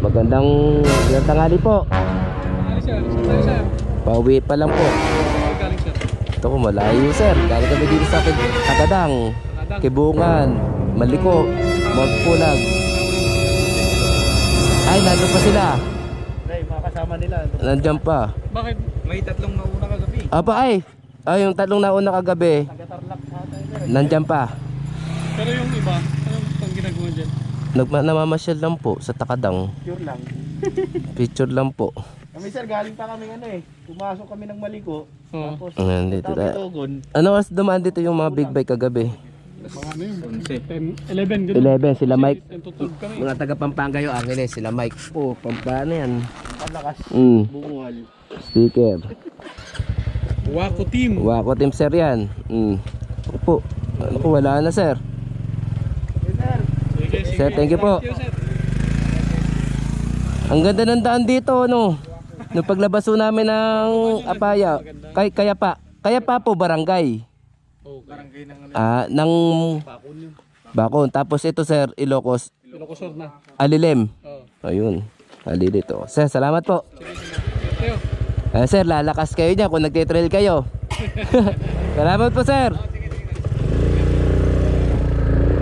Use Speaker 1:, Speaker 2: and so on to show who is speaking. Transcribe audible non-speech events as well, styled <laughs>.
Speaker 1: Magandang magandang tanghali po.
Speaker 2: Sir? Saan tayo sir?
Speaker 1: Pauwi pa lang po.
Speaker 2: Saan galing sir?
Speaker 1: Ito ko malayo sir. Galing kami dito sa
Speaker 2: Kanadang.
Speaker 1: Kibungan, Maliko, Magpulag. Ay, nandun pa sila.
Speaker 3: Hey, mga kasama nila.
Speaker 1: Nandiyan pa.
Speaker 2: Bakit? May tatlong nauna kagabi.
Speaker 1: Aba ay. Ay, yung tatlong nauna kagabi. Nandiyan pa.
Speaker 2: Pero yung iba,
Speaker 1: Nagma namamasyal lang po sa Takadang.
Speaker 3: Pure lang. <laughs>
Speaker 1: Picture lang po.
Speaker 3: Kami sir, galing pa kami ano eh. Pumasok kami ng Maliko.
Speaker 2: Oo.
Speaker 3: Tapos,
Speaker 1: Ayan, dito
Speaker 3: tapos
Speaker 1: tayo.
Speaker 3: Togon.
Speaker 1: Ano oras dumaan dito yung mga big bike kagabi?
Speaker 2: Mga ano yun? 10, 11, ganun.
Speaker 1: 11, sila Mike.
Speaker 2: 10 tutulog kami.
Speaker 1: Mga taga Pampanga yung Angeles, sila Mike. Oh, Pampanga yan.
Speaker 3: Palakas.
Speaker 1: Mm,
Speaker 3: Bungal.
Speaker 1: sticker.
Speaker 2: Wako team.
Speaker 1: Wako Team Sir yan. Mm. Opo. Ano po, wala na sir.
Speaker 3: Sir,
Speaker 1: thank you po. Ang ganda ng daan dito, no? Nung paglabas po namin ng Apaya, kay, kaya pa, kaya pa po barangay.
Speaker 2: Oh, barangay ng ano.
Speaker 1: Ah, ng
Speaker 2: Bakon.
Speaker 1: Bakon. Tapos ito sir, Ilocos,
Speaker 2: Ilocosur na.
Speaker 1: Alilem.
Speaker 2: Oo.
Speaker 1: Ayun. Ali dito. Sir, salamat po. Eh, sir, lalakas kayo dyan kung nagtitrail kayo. <laughs> salamat po, sir.